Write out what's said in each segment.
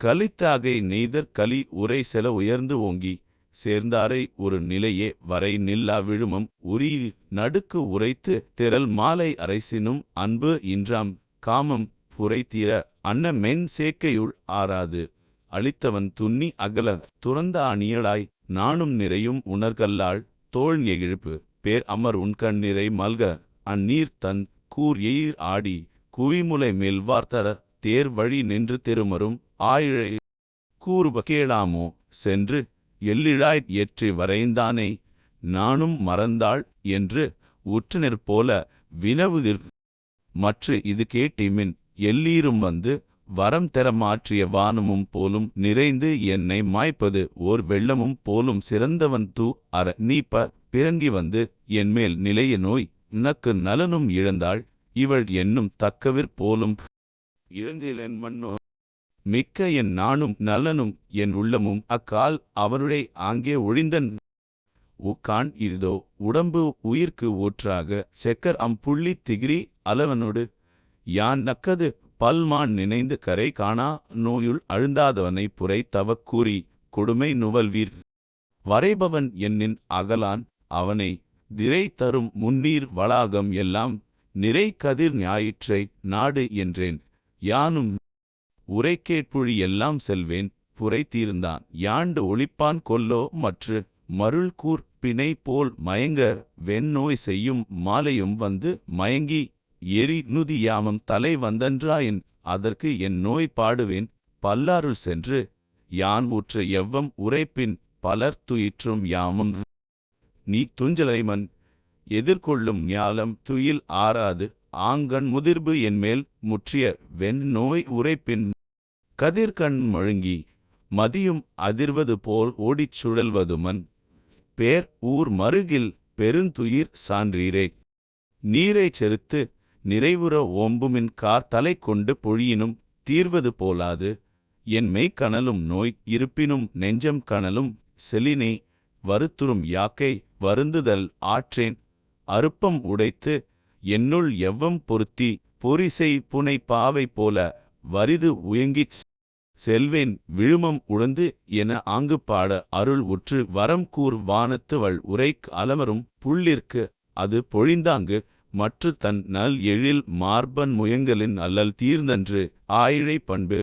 கலித்தாகை நெய்தற் கலி உரை செல உயர்ந்து ஓங்கி சேர்ந்தாரை ஒரு நிலையே வரை நில்லா விழுமம் உரி நடுக்கு உரைத்து திரள் மாலை அரைசினும் அன்பு இன்றாம் காமம் புரைத்தீர அன்ன மென் சேக்கையுள் ஆறாது. அளித்தவன் துன்னி அகல துறந்த அணியளாய் நானும் நிறையும் உணர்கல்லாள் தோல் எகிழ்ப்பு. பேர் அமர் உண்கண் நிறை மல்க அந்நீர் தன் கூர் எயிர் ஆடி குவிமுலை மேல் வார்த்தர தேர் வழி நின்று திருமரும் ஆயிழை கூறுப கேளாமோ? சென்று எல்லிழாய் ஏற்றி வரைந்தானே நானும் மறந்தாள் என்று உற்றுநர் போல வினவுதிர். மற்ற இது கேட்டிமின் எல்லீரும் வந்து வரம் தர மாற்றிய வானமும் போலும் நிறைந்து என்னை மாய்ப்பது ஓர் வெள்ளமும் போலும் சிறந்தவன் தூ அற நீப்ப பிறங்கி வந்து என்மேல் நிலைய நோய் நக்கு நலனும் இழந்தாள். இவள் என்னும் தக்கவிற் போலும் இழந்திலன் மண்ணோ மிக்க என் நானும் நலனும் என் உள்ளமும் அக்கால் அவனுடைய ஆங்கே ஒழிந்தன். உக்கான் இதோ உடம்பு உயிர்க்கு ஊற்றாக செக்கர் அம்புள்ளி திகிரி அளவனோடு. யான் நக்கது பல்மான் நினைந்து கரை காணா நோயுள் அழுந்தாதவனை புரை தவக்கூறி கொடுமை நுவல்வீர். வரைபவன் என்னின் அகலான் அவனை திரை தரும் முன்னீர் வளாகம் எல்லாம் நிறை கதிர் ஞாயிற்றை நாடு என்றேன். யானும் உரைக்கேட்புழி எல்லாம் செல்வேன் புரை தீர்ந்தான். யாண்டு ஒளிப்பான் கொல்லோ மற்று மருள் கூர் பிணை போல் மயங்க வெண்ணோய் செய்யும் மாலையும் வந்து மயங்கி எரி நுதி யாமம் தலை வந்தன்றாயின் அதற்கு என் நோய் பாடுவேன். பல்லாருள் சென்று யான் ஊற்ற எவ்வம் உரைப்பின் பலர் துயிற்றும் யாமம். நீ துஞ்சலைமன் எதிர்கொள்ளும் ஞாலம் துயில் ஆறாது. ஆங்கண் முதிர்பு என்மேல் முற்றிய வெண் நோய் உரைப்பின் கதிர்கண் மழுங்கி மதியும் அதிர்வது போல் ஓடிச் சுழல்வதுமன். பேர் ஊர் மருகில் பெருந்துயிர் சான்றீரே. நீரைச் செருத்து நிறைவுற ஓம்புமின் கார் தலை கொண்டு பொழியினும் தீர்வது போலாது. என் மெய்க்கணலும் நோய் இருப்பினும் நெஞ்சம் கணலும் செலினே வருத்துறும் யாக்கை வருந்துதல் ஆற்றேன். அருப்பம் உடைத்து என்னுள் எவ்வம் பொருத்தி பொரிசை புனை பாவை போல வரிது உயங்கிச் செல்வேன் விழுமம் உழந்து என ஆங்கு பாட அருள் உற்று வரம் கூர் வானத்துவள் உரைக் அலமரும் புள்ளிற்கு அது பொழிந்தாங்கு மற்று தன் நல் எழில் மார்பன் முயங்கலின் அல்லல் தீர்ந்தன்று ஆயிழை பண்பு.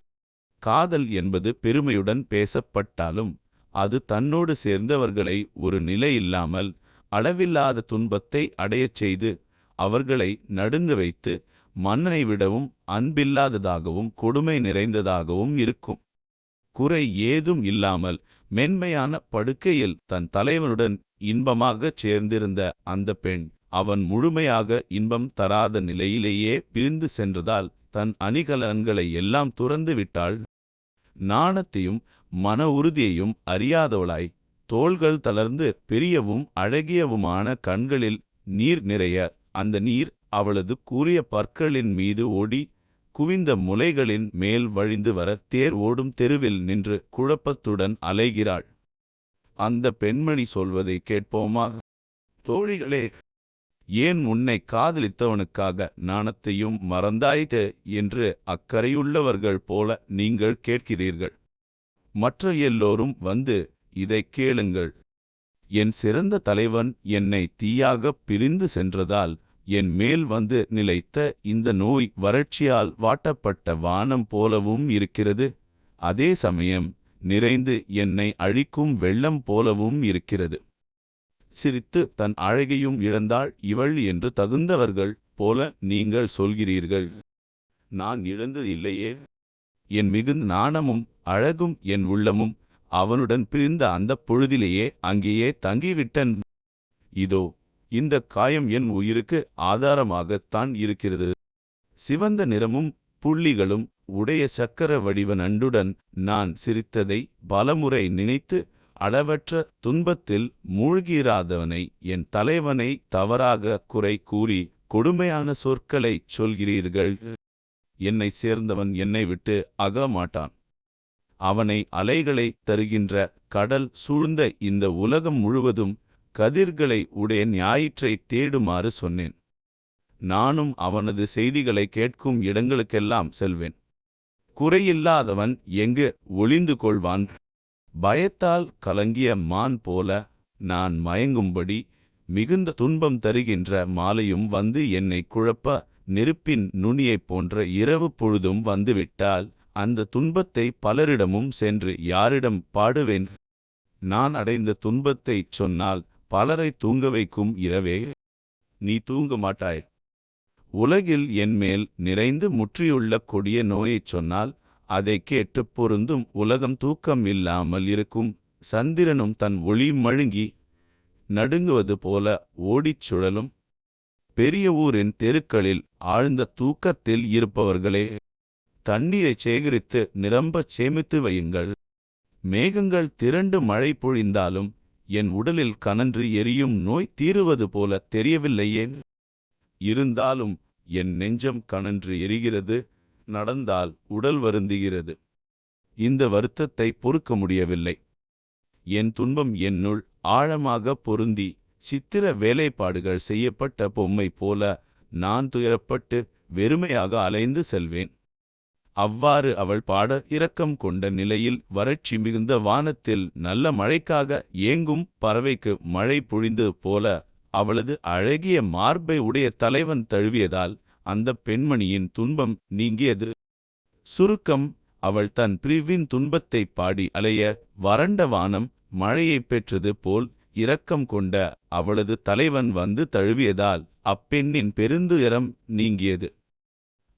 காதல் என்பது பெருமையுடன் பேசப்பட்டாலும் அது தன்னோடு சேர்ந்தவர்களை ஒரு நிலையில்லாமல் அளவில்லாத துன்பத்தை அடையச் செய்து அவர்களை நடுங்க வைத்து மன்னனை விடவும் அன்பில்லாததாகவும் கொடுமை நிறைந்ததாகவும் இருக்கும். குறை ஏதும் இல்லாமல் மென்மையான படுக்கையில் தன் தலைவனுடன் இன்பமாகச் சேர்ந்திருந்த அந்த பெண் அவன் முழுமையாக இன்பம் தராத நிலையிலேயே பிரிந்து சென்றதால் தன் அணிகலன்களை எல்லாம் துறந்து விட்டாள். நாணத்தையும் மன உறுதியையும் அறியாதவளாய் தோள்கள் தளர்ந்து பெரியவும் அழகியவுமான கண்களில் நீர் நிறைய அந்த நீர் அவளது கூரிய பற்களின் மீது ஓடி குவிந்த முலைகளின் மேல் வழிந்து வர தேர் ஓடும் தெருவில் நின்று குழப்பத்துடன் அலைகிறாள். அந்த பெண்மணி சொல்வதை கேட்போமா? தோழிகளே ஏன் உன்னை காதலித்தவனுக்காக நாணத்தையும் மறந்தாய்தே என்று அக்கறையுள்ளவர்கள் போல நீங்கள் கேட்கிறீர்கள். மற்ற எல்லோரும் வந்து இதைக் கேளுங்கள். என் சிறந்த தலைவன் என்னை தீயாகப் பிரிந்து சென்றதால் என் மேல் வந்து நிலைத்த இந்த நோய் வறட்சியால் வாட்டப்பட்ட வானம் போலவும் இருக்கிறது. அதே சமயம் நிறைந்து என்னை அழிக்கும் வெள்ளம் போலவும் இருக்கிறது. சிரித்து தன் அழகையும் இழந்தாள் இவள் என்று தகுந்தவர்கள் போல நீங்கள் சொல்கிறீர்கள். நான் இழந்தது இல்லையே. என் மிகுந்த நாணமும் அழகும் என் உள்ளமும் அவனுடன் பிரிந்த அந்தப் பொழுதிலேயே அங்கேயே தங்கிவிட்டன். இதோ இந்த காயம் என் உயிருக்கு ஆதாரமாகத்தான் இருக்கிறது. சிவந்த நிறமும் புள்ளிகளும் உடைய சக்கர வடிவ நண்டுடன் நான் சிரித்ததை பலமுறை நினைத்து அளவற்ற துன்பத்தில் மூழ்கிராதவனை என் தலைவனை தவறாக குறை கூறி கொடுமையான சொற்களைச் சொல்கிறீர்கள். என்னை சேர்ந்தவன் என்னை விட்டு அகமாட்டான் அவனை அலைகளை தருகின்ற கடல் சூழ்ந்த இந்த உலகம் முழுவதும் கதிர்களை உடைய ஞாயிற்றை தேடுமாறு சொன்னேன். நானும் அவனது செய்திகளை கேட்கும் இடங்களுக்கெல்லாம் செல்வேன். குறையில்லாதவன் எங்கு ஒளிந்து கொள்வான்? பயத்தால் கலங்கிய மான் போல நான் மயங்கும்படி மிகுந்த துன்பம் தருகின்ற மாலையும் வந்து என்னை குழப்ப நெருப்பின் நுனியைப் போன்ற இரவு பொழுதும் வந்துவிட்டால் அந்த துன்பத்தை பலரிடமும் சென்று யாரிடம் பாடுவேன்? நான் அடைந்த துன்பத்தைச் சொன்னால் பலரை தூங்க வைக்கும் இரவே நீ தூங்க மாட்டாய். உலகில் என்மேல் நிறைந்து முற்றியுள்ள கொடிய நோயைச் சொன்னால் அதை கேட்டுப் பொருந்தும் உலகம் தூக்கம் இல்லாமல் இருக்கும். சந்திரனும் தன் ஒளி மழுங்கி நடுங்குவது போல ஓடிச் சுழலும். பெரிய ஊரின் தெருக்களில் ஆழ்ந்த தூக்கத்தில் இருப்பவர்களே தண்ணீரைச் சேகரித்து நிரம்பச் சேமித்து வையுங்கள். மேகங்கள் திரண்டு மழை பொழிந்தாலும் என் உடலில் கனன்று எரியும் நோய் தீருவது போல தெரியவில்லையே இருந்தாலும் என் நெஞ்சம் கனன்று எரிகிறது நடந்தால் உடல் வருந்துகிறது. இந்த வருத்தத்தை பொறுக்க முடியவில்லை. என் துன்பம் என்னுள் ஆழமாக பொருந்தி சித்திர வேலைப்பாடுகள் செய்யப்பட்ட பொம்மை போல நான் துயரப்பட்டு வெறுமையாக அலைந்து செல்வேன். அவ்வாறு அவள் பாட இரக்கம் கொண்ட நிலையில் வறட்சி மிகுந்த வானத்தில் நல்ல மழைக்காக ஏங்கும் பறவைக்கு மழை பொழிந்தது போல அவளது அழகிய மார்பை உடைய தலைவன் தழுவியதால் அந்த பெண்மணியின் துன்பம் நீங்கியது. சுருக்கம் அவள் தன் பிரிவின் துன்பத்தைப் பாடி அலைய வறண்ட வானம் மழையைப் பெற்றது போல் இரக்கம் கொண்ட அவளது தலைவன் வந்து தழுவியதால் அப்பெண்ணின் பெருந்துயரம் நீங்கியது.